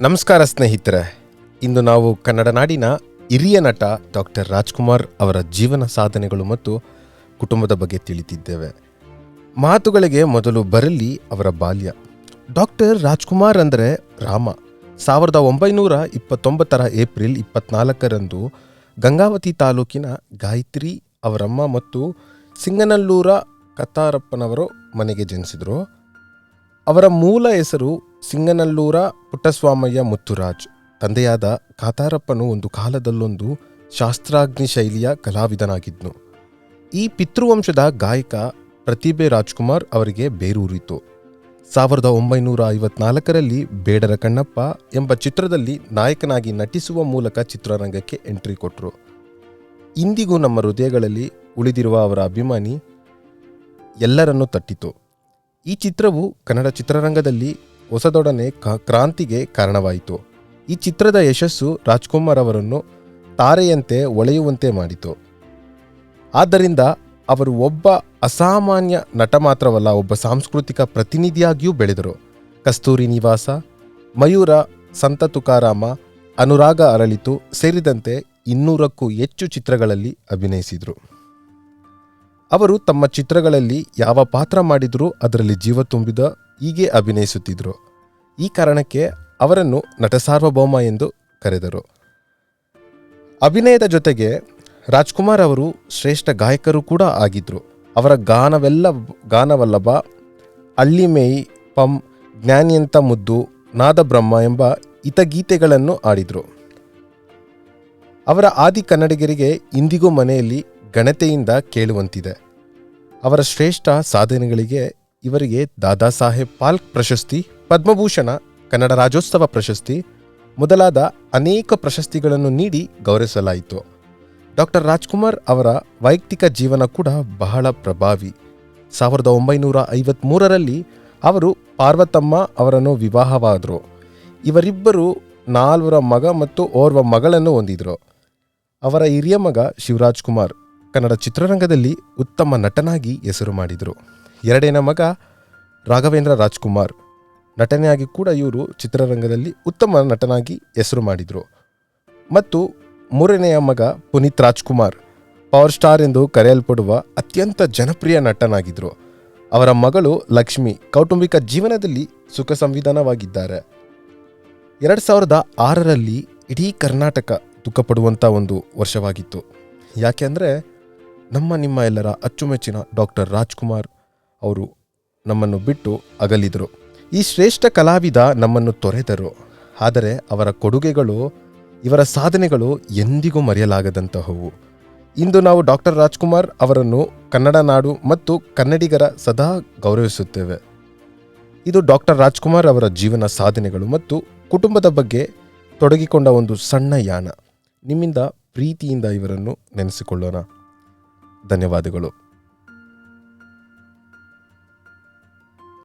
ನಮಸ್ಕಾರ ಸ್ನೇಹಿತರೆ. ಇಂದು ನಾವು ಕನ್ನಡ ನಾಡಿನ ಹಿರಿಯ ನಟ ಡಾಕ್ಟರ್ ರಾಜ್ಕುಮಾರ್ ಅವರ ಜೀವನ ಸಾಧನೆಗಳು ಮತ್ತು ಕುಟುಂಬದ ಬಗ್ಗೆ ತಿಳಿತಿದ್ದೇವೆ. ಮಾತುಗಳಿಗೆ ಮೊದಲು ಬರಲಿ ಅವರ ಬಾಲ್ಯ. ಡಾಕ್ಟರ್ ರಾಜ್ಕುಮಾರ್ ಅಂದರೆ ರಾಮ. ಸಾವಿರದ ಒಂಬೈನೂರ ಇಪ್ಪತ್ತೊಂಬತ್ತರ ಏಪ್ರಿಲ್ ಇಪ್ಪತ್ನಾಲ್ಕರಂದು ಗಂಗಾವತಿ ತಾಲೂಕಿನ ಗಾಯತ್ರಿ ಅವರಮ್ಮ ಮತ್ತು ಸಿಂಗನಲ್ಲೂರ ಕತ್ತಾರಪ್ಪನವರು ಮನೆಗೆ ಜನಿಸಿದರು. ಅವರ ಮೂಲ ಹೆಸರು ಸಿಂಗನಲ್ಲೂರ ಪುಟ್ಟಸ್ವಾಮಯ್ಯ ಮುತ್ತುರಾಜ್. ತಂದೆಯಾದ ಕಾತಾರಪ್ಪನು ಒಂದು ಕಾಲದಲ್ಲೊಂದು ಶಾಸ್ತ್ರಾಗ್ನಿ ಶೈಲಿಯ ಕಲಾವಿದನಾಗಿದ್ನು. ಈ ಪಿತೃವಂಶದ ಗಾಯಕ ಪ್ರತಿಭೆ ರಾಜ್ಕುಮಾರ್ ಅವರಿಗೆ ಬೇರೂರಿತು. ಸಾವಿರದ ಒಂಬೈನೂರ ಐವತ್ನಾಲ್ಕರಲ್ಲಿ ಬೇಡರ ಕಣ್ಣಪ್ಪ ಎಂಬ ಚಿತ್ರದಲ್ಲಿ ನಾಯಕನಾಗಿ ನಟಿಸುವ ಮೂಲಕ ಚಿತ್ರರಂಗಕ್ಕೆ ಎಂಟ್ರಿ ಕೊಟ್ಟರು ಇಂದಿಗೂ ನಮ್ಮ ಹೃದಯಗಳಲ್ಲಿ ಉಳಿದಿರುವ ಅವರ ಅಭಿಮಾನಿ ಎಲ್ಲರನ್ನೂ ತಟ್ಟಿತು. ಈ ಚಿತ್ರವು ಕನ್ನಡ ಚಿತ್ರರಂಗದಲ್ಲಿ ಹೊಸದೊಡನೆ ಕ್ರಾಂತಿಗೆ ಕಾರಣವಾಯಿತು. ಈ ಚಿತ್ರದ ಯಶಸ್ಸು ರಾಜ್ಕುಮಾರ್ ಅವರನ್ನು ತಾರೆಯಂತೆ ಒಳೆಯುವಂತೆ ಮಾಡಿತು. ಆದ್ದರಿಂದ ಅವರು ಒಬ್ಬ ಅಸಾಮಾನ್ಯ ನಟ ಮಾತ್ರವಲ್ಲ, ಒಬ್ಬ ಸಾಂಸ್ಕೃತಿಕ ಪ್ರತಿನಿಧಿಯಾಗಿಯೂ ಬೆಳೆದರು. ಕಸ್ತೂರಿ ನಿವಾಸ, ಮಯೂರ, ಸಂತ ತುಕಾರಾಮ, ಅನುರಾಗ ಅರಳಿತು ಸೇರಿದಂತೆ ಇನ್ನೂರಕ್ಕೂ ಹೆಚ್ಚು ಚಿತ್ರಗಳಲ್ಲಿ ಅಭಿನಯಿಸಿದರು. ಅವರು ತಮ್ಮ ಚಿತ್ರಗಳಲ್ಲಿ ಯಾವ ಪಾತ್ರ ಮಾಡಿದರೂ ಅದರಲ್ಲಿ ಜೀವ ತುಂಬಿದ ಹೀಗೆ ಅಭಿನಯಿಸುತ್ತಿದ್ದರು ಈ ಕಾರಣಕ್ಕೆ ಅವರನ್ನು ನಟ ಸಾರ್ವಭೌಮ ಎಂದು ಕರೆದರು. ಅಭಿನಯದ ಜೊತೆಗೆ ರಾಜ್ಕುಮಾರ್ ಅವರು ಶ್ರೇಷ್ಠ ಗಾಯಕರು ಕೂಡ ಆಗಿದ್ದರು ಅವರ ಗಾನವೆಲ್ಲ, ಗಾನವಲ್ಲಭ ಅಳ್ಳಿಮೇಯಿ ಪಂ, ಜ್ಞಾನಿಯಂತ ಮುದ್ದು ನಾದಬ್ರಹ್ಮ ಎಂಬ ಹಿತಗೀತೆಗಳನ್ನು ಆಡಿದರು ಅವರ ಆದಿ ಕನ್ನಡಿಗರಿಗೆ ಇಂದಿಗೂ ಮನೆಯಲ್ಲಿ ಘನತೆಯಿಂದ ಕೇಳುವಂತಿದೆ. ಅವರ ಶ್ರೇಷ್ಠ ಸಾಧನೆಗಳಿಗೆ ಇವರಿಗೆ ದಾದಾ ಸಾಹೇಬ್ ಪಾಲ್ಕ್ ಪ್ರಶಸ್ತಿ, ಪದ್ಮಭೂಷಣ, ಕನ್ನಡ ರಾಜ್ಯೋತ್ಸವ ಪ್ರಶಸ್ತಿ ಮೊದಲಾದ ಅನೇಕ ಪ್ರಶಸ್ತಿಗಳನ್ನು ನೀಡಿ ಗೌರವಿಸಲಾಯಿತು. ಡಾಕ್ಟರ್ ರಾಜ್ಕುಮಾರ್ ಅವರ ವೈಯಕ್ತಿಕ ಜೀವನ ಕೂಡ ಬಹಳ ಪ್ರಭಾವಿ. ಸಾವಿರದ ಒಂಬೈನೂರ ಐವತ್ಮೂರರಲ್ಲಿ ಅವರು ಪಾರ್ವತಮ್ಮ ಅವರನ್ನು ವಿವಾಹವಾದರು. ಇವರಿಬ್ಬರು ನಾಲ್ವರ ಮಗ ಮತ್ತು ಓರ್ವ ಮಗಳನ್ನು ಹೊಂದಿದ್ರು. ಅವರ ಹಿರಿಯ ಮಗ ಶಿವರಾಜ್ ಕುಮಾರ್ ಕನ್ನಡ ಚಿತ್ರರಂಗದಲ್ಲಿ ಉತ್ತಮ ನಟನಾಗಿ ಹೆಸರು ಮಾಡಿದರು. ಎರಡನೇ ಮಗ ರಾಘವೇಂದ್ರ ರಾಜ್ಕುಮಾರ್. ನಟನೆಯಾಗಿ ಕೂಡ ಇವರು ಚಿತ್ರರಂಗದಲ್ಲಿ ಉತ್ತಮ ನಟನಾಗಿ ಹೆಸರು ಮಾಡಿದರು. ಮತ್ತು ಮೂರನೆಯ ಮಗ ಪುನೀತ್ ರಾಜ್ಕುಮಾರ್. ಪವರ್ ಸ್ಟಾರ್ ಎಂದು ಕರೆಯಲ್ಪಡುವ ಅತ್ಯಂತ ಜನಪ್ರಿಯ ನಟನಾಗಿದ್ದರು ಅವರ ಮಗಳು ಲಕ್ಷ್ಮಿ ಕೌಟುಂಬಿಕ ಜೀವನದಲ್ಲಿ ಸುಖ ಸಂವಿಧಾನವಾಗಿದ್ದಾರೆ. ಎರಡು ಸಾವಿರದ ಆರರಲ್ಲಿ ಇಡೀ ಕರ್ನಾಟಕ ದುಃಖಪಡುವಂಥ ಒಂದು ವರ್ಷವಾಗಿತ್ತು. ಯಾಕೆಂದರೆ ನಮ್ಮ ನಿಮ್ಮ ಎಲ್ಲರ ಅಚ್ಚುಮೆಚ್ಚಿನ ಡಾಕ್ಟರ್ ರಾಜ್ಕುಮಾರ್ ಅವರು ನಮ್ಮನ್ನು ಬಿಟ್ಟು ಅಗಲಿದರು. ಈ ಶ್ರೇಷ್ಠ ಕಲಾವಿದ ನಮ್ಮನ್ನು ತೊರೆದರು. ಆದರೆ ಅವರ ಕೊಡುಗೆಗಳು, ಇವರ ಸಾಧನೆಗಳು ಎಂದಿಗೂ ಮರೆಯಲಾಗದಂತಹವು. ಇಂದು ನಾವು ಡಾಕ್ಟರ್ ರಾಜ್ಕುಮಾರ್ ಅವರನ್ನು ಕನ್ನಡ ನಾಡು ಮತ್ತು ಕನ್ನಡಿಗರ ಸದಾ ಗೌರವಿಸುತ್ತೇವೆ. ಇದು ಡಾಕ್ಟರ್ ರಾಜ್ಕುಮಾರ್ ಅವರ ಜೀವನ ಸಾಧನೆಗಳು ಮತ್ತು ಕುಟುಂಬದ ಬಗ್ಗೆ ತೊಡಗಿಕೊಂಡ ಒಂದು ಸಣ್ಣ ಯಾನ. ನಿಮ್ಮಿಂದ ಪ್ರೀತಿಯಿಂದ ಇವರನ್ನು ನೆನೆಸಿಕೊಳ್ಳೋಣ. ಧನ್ಯವಾದಗಳು.